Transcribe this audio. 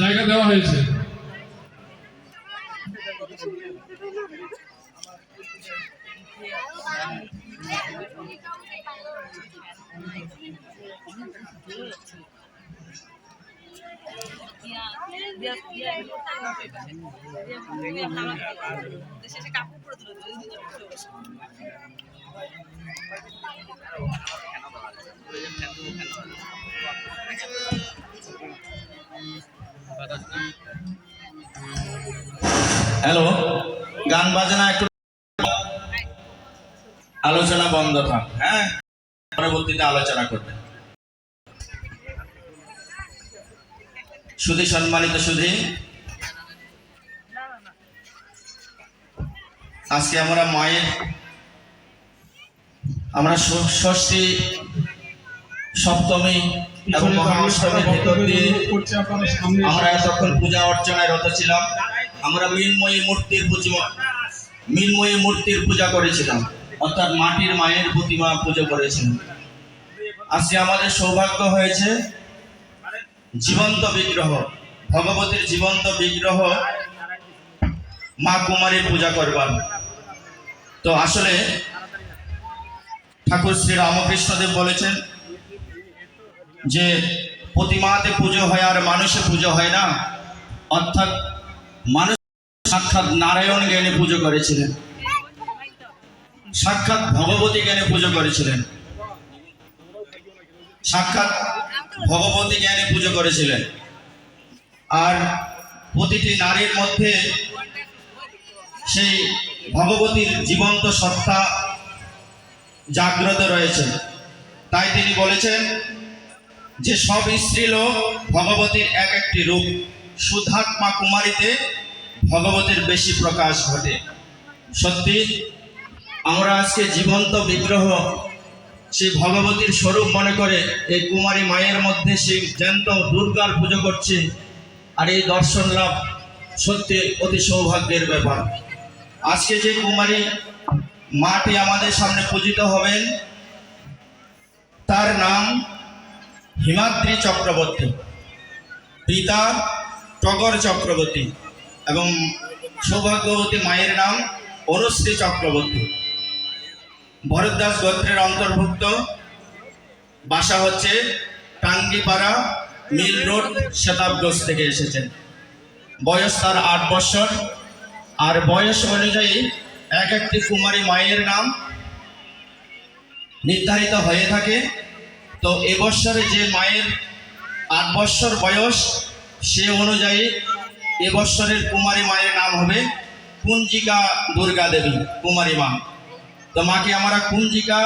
জায়গা দেওয়া হয়েছে। কাপড় হ্যালো গান বাজনা একটু আলোচনা বন্ধ থাক হ্যাঁ? পরবর্তীতে আলোচনা করবে সুধী, সম্মানিত সুধী। আজকে আমরা মায়ের, আমরা ষষ্ঠী, সপ্তমী এবং মহাষ্টমীর ভিতর দিয়ে আমরা এতক্ষণ পূজা অর্চনায় রত ছিলাম। আমরা মৃন্ময়ী মূর্তির পুজো, মৃন্ময়ী মূর্তির পূজা করেছিলাম। অর্থাৎ মাটির মায়ের প্রতিমা পুজো করেছিলাম। আজকে আমাদের সৌভাগ্য হয়েছে জীবন্ত বিগ্রহ, ভগবতীর জীবন্ত বিগ্রহ মা কুমারীর পূজা করবার। তো আসলে ঠাকুর শ্রী রামকৃষ্ণদেব বলেছেন যে প্রতিমাতে পুজো হয় আর মানুষে পুজো হয় না, অর্থাৎ মানুষ সাক্ষাৎ নারায়ণ জ্ঞানে পুজো করেছিলেন। সাক্ষাৎ ভগবতী জ্ঞানে পুজো করেছিলেন। সাক্ষাৎ ভগবতী জ্ঞানে পুজো করেছিলেন। আর প্রতিটি নারীর মধ্যে সেই ভগবতীর জীবন্ত সত্তা জাগ্রত রয়েছে। তাই তিনি বলেছেন যে সব স্ত্রীলোক ভগবতীর এক একটি রূপ সুধাত্মা কুমারীতে ভগবতীর বেশি প্রকাশ ঘটে। সত্যি, আমরা আজকে জীবন্ত বিগ্রহ, সেই ভগবতীর স্বরূপ মনে করে এই কুমারী মায়ের মধ্যে সেই জ্যান্ত দুর্গার পুজো করছে আর এই দর্শন লাভ সত্যি অতি সৌভাগ্যের ব্যাপার। আজকে যে কুমারী মাটি আমাদের সামনে পূজিত হবেন, তার নাম হিমাদ্রি চক্রবর্তী পিতা টগর চক্রবর্তী এবং সৌভাগ্যবতী মায়ের নাম অনুশ্রী চক্রবর্তী। ভরদ্দাস গোত্রের অন্তর্ভুক্ত বাসা হচ্ছে টাঙ্গিপাড়া মিল রোড শতাবগঞ্জ থেকে এসেছেন। বয়স তার আট বছর। আর বয়স অনুযায়ী এক একটি কুমারী মায়ের নাম নির্ধারিত হয়ে থাকে। তো এবছরে যে মায়ের আট বৎসর বয়স, সে অনুযায়ী এবছরের কুমারী মায়ের নাম হবে কুঞ্জিকা দুর্গা দেবী কুমারী মা। তো মাকে আমরা কুঞ্জিকা